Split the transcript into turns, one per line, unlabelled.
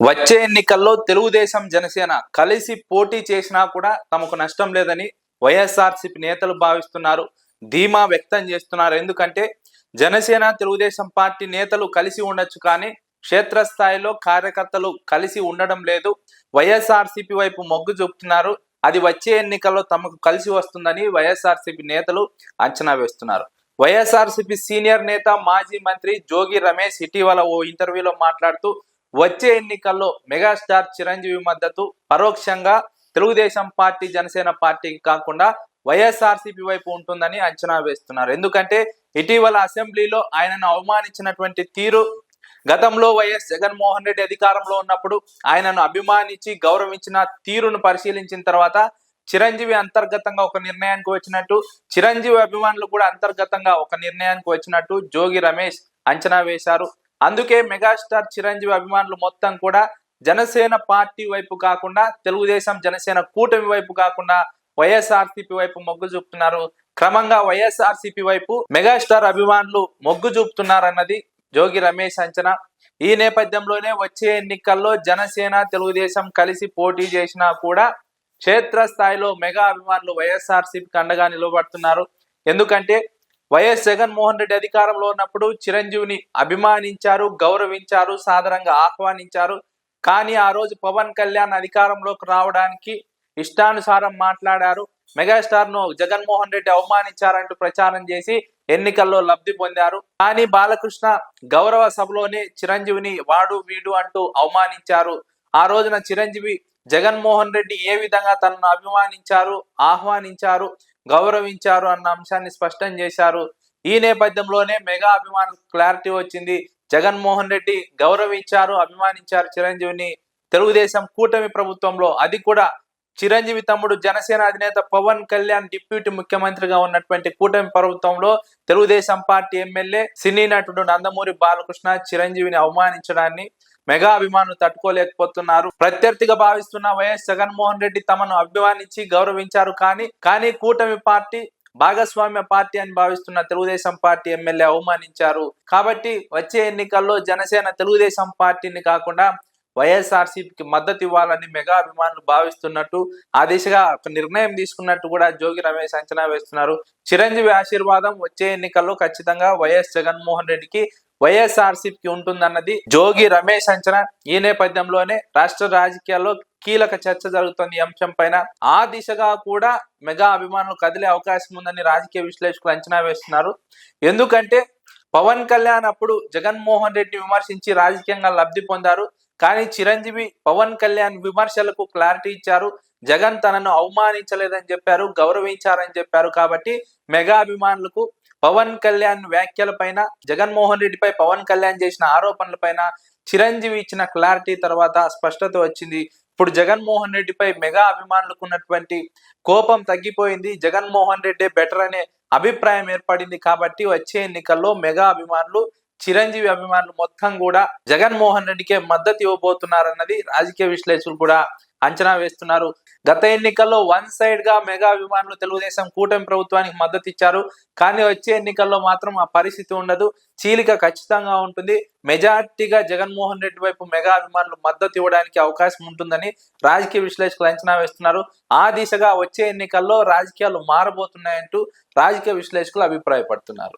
వచ్చే ఎన్నికల్లో తెలుగుదేశం జనసేన కలిసి పోటీ చేసినా కూడా తమకు నష్టం లేదని వైఎస్ఆర్సీపీ నేతలు భావిస్తున్నారు. ధీమా వ్యక్తం చేస్తున్నారు. ఎందుకంటే జనసేన తెలుగుదేశం పార్టీ నేతలు కలిసి ఉండొచ్చు కానీ క్షేత్రస్థాయిలో కార్యకర్తలు కలిసి ఉండడం లేదు. వైఎస్ఆర్సీపీ వైపు మొగ్గు చూపుతున్నారు. అది వచ్చే ఎన్నికల్లో తమకు కలిసి వస్తుందని వైఎస్ఆర్సీపీ నేతలు అంచనా వేస్తున్నారు. వైఎస్ఆర్సీపీ సీనియర్ నేత మాజీ మంత్రి జోగి రమేష్ ఇటీవల ఓ ఇంటర్వ్యూలో మాట్లాడుతూ వచ్చే ఎన్నికల్లో మెగాస్టార్ చిరంజీవి మద్దతు పరోక్షంగా తెలుగుదేశం పార్టీ జనసేన పార్టీకి కాకుండా వైఎస్ఆర్సీపీ వైపు ఉంటుందని అంచనా వేస్తున్నారు. ఎందుకంటే ఇటీవల అసెంబ్లీలో ఆయనను అవమానించినటువంటి తీరు గతంలో వైఎస్ జగన్మోహన్ రెడ్డి అధికారంలో ఉన్నప్పుడు ఆయనను అభిమానించి గౌరవించిన తీరును పరిశీలించిన తర్వాత చిరంజీవి అంతర్గతంగా ఒక నిర్ణయానికి వచ్చినట్టు చిరంజీవి అభిమానులు కూడా అంతర్గతంగా ఒక నిర్ణయానికి వచ్చినట్టు జోగి రమేష్ అంచనా వేశారు. అందుకే మెగాస్టార్ చిరంజీవి అభిమానులు మొత్తం కూడా జనసేన పార్టీ వైపు కాకుండా తెలుగుదేశం జనసేన కూటమి వైపు కాకుండా వైఎస్ఆర్సీపీ వైపు మొగ్గు చూపుతున్నారు. క్రమంగా వైఎస్ఆర్సీపీ వైపు మెగాస్టార్ అభిమానులు మొగ్గు చూపుతున్నారన్నది జోగి రమేష్ అంచనా. ఈ నేపథ్యంలోనే వచ్చే ఎన్నికల్లో జనసేన తెలుగుదేశం కలిసి పోటీ చేసినా కూడా క్షేత్రస్థాయిలో మెగా అభిమానులు వైఎస్ఆర్సీపీకి అండగా నిలబడుతున్నారు. ఎందుకంటే వైఎస్ జగన్మోహన్ రెడ్డి అధికారంలో ఉన్నప్పుడు చిరంజీవిని అభిమానించారు గౌరవించారు సాధారణంగా ఆహ్వానించారు. కానీ ఆ రోజు పవన్ కళ్యాణ్ అధికారంలోకి రావడానికి ఇష్టానుసారం మాట్లాడారు. మెగాస్టార్ను జగన్మోహన్ రెడ్డి అవమానించారంటూ ప్రచారం చేసి ఎన్నికల్లో లబ్ధి పొందారు. కానీ బాలకృష్ణ గౌరవ సభలోనే చిరంజీవిని వాడు వీడు అంటూ అవమానించారు. ఆ రోజున చిరంజీవి జగన్మోహన్ రెడ్డి ఏ విధంగా తనను అభిమానించారు ఆహ్వానించారు గౌరవించారు అన్న అంశాన్ని స్పష్టం చేశారు. ఈ నేపథ్యంలోనే మెగా అభిమాన క్లారిటీ వచ్చింది. జగన్మోహన్ రెడ్డి గౌరవించారు అభిమానించారు చిరంజీవిని. తెలుగుదేశం కూటమి ప్రభుత్వంలో అది కూడా చిరంజీవి తమ్ముడు జనసేన అధినేత పవన్ కళ్యాణ్ డిప్యూటీ ముఖ్యమంత్రిగా ఉన్నటువంటి కూటమి ప్రభుత్వంలో తెలుగుదేశం పార్టీ ఎమ్మెల్యే సినీ నటుడు నందమూరి బాలకృష్ణ చిరంజీవిని అవమానించడాన్ని మెగా అభిమానులు తట్టుకోలేకపోతున్నారు. ప్రత్యర్థిగా భావిస్తున్న వైఎస్ జగన్మోహన్ రెడ్డి తమను అభిమానించి గౌరవించారు కానీ కానీ కూటమి పార్టీ భాగస్వామ్య పార్టీ అని భావిస్తున్న తెలుగుదేశం పార్టీ ఎమ్మెల్యే అవమానించారు. కాబట్టి వచ్చే ఎన్నికల్లో జనసేన తెలుగుదేశం పార్టీని కాకుండా వైఎస్ఆర్సీపీకి మద్దతు ఇవ్వాలని మెగా అభిమానులు భావిస్తున్నట్టు ఆ దిశగా ఒక నిర్ణయం తీసుకున్నట్టు కూడా జోగి రమేష్ అంచనా వేస్తున్నారు. చిరంజీవి ఆశీర్వాదం వచ్చే ఎన్నికల్లో ఖచ్చితంగా వైఎస్ జగన్మోహన్ రెడ్డికి వైఎస్ఆర్సీపీకి ఉంటుందన్నది జోగి రమేష్ అంచనా. ఈ నేపథ్యంలోనే రాష్ట్ర రాజకీయాల్లో కీలక చర్చ జరుగుతుంది ఈ అంశం పైన. ఆ దిశగా కూడా మెగా అభిమానులు కదిలే అవకాశం ఉందని రాజకీయ విశ్లేషకులు అంచనా వేస్తున్నారు. ఎందుకంటే పవన్ కళ్యాణ్ అప్పుడు జగన్మోహన్ రెడ్డి విమర్శించి రాజకీయంగా లబ్ధి పొందారు. కానీ చిరంజీవి పవన్ కళ్యాణ్ విమర్శలకు క్లారిటీ ఇచ్చారు. జగన్ తనను అవమానించలేదని చెప్పారు గౌరవించారని చెప్పారు. కాబట్టి మెగా అభిమానులకు పవన్ కళ్యాణ్ వ్యాఖ్యల పైన జగన్మోహన్ రెడ్డిపై పవన్ కళ్యాణ్ చేసిన ఆరోపణల పైన చిరంజీవి ఇచ్చిన క్లారిటీ తర్వాత స్పష్టత వచ్చింది. ఇప్పుడు జగన్మోహన్ రెడ్డిపై మెగా అభిమానులకు ఉన్నటువంటి కోపం తగ్గిపోయింది. జగన్మోహన్ రెడ్డి బెటర్ అనే అభిప్రాయం ఏర్పడింది కాబట్టి వచ్చే ఎన్నికల్లో మెగా అభిమానులు చిరంజీవి అభిమానులు మొత్తం కూడా జగన్మోహన్ రెడ్డికే మద్దతు ఇవ్వబోతున్నారన్నది రాజకీయ విశ్లేషకులు కూడా అంచనా వేస్తున్నారు. గత ఎన్నికల్లో వన్ సైడ్గా మెగా అభిమానులు తెలుగుదేశం కూటమి ప్రభుత్వానికి మద్దతు ఇచ్చారు. కానీ వచ్చే ఎన్నికల్లో మాత్రం ఆ పరిస్థితి ఉండదు. చీలిక ఖచ్చితంగా ఉంటుంది. మెజార్టీగా జగన్మోహన్ రెడ్డి వైపు మెగా అభిమానులు మద్దతు ఇవ్వడానికి అవకాశం ఉంటుందని రాజకీయ విశ్లేషకులు అంచనా వేస్తున్నారు. ఆ దిశగా వచ్చే ఎన్నికల్లో రాజకీయాలు మారబోతున్నాయంటూ రాజకీయ విశ్లేషకులు అభిప్రాయపడుతున్నారు.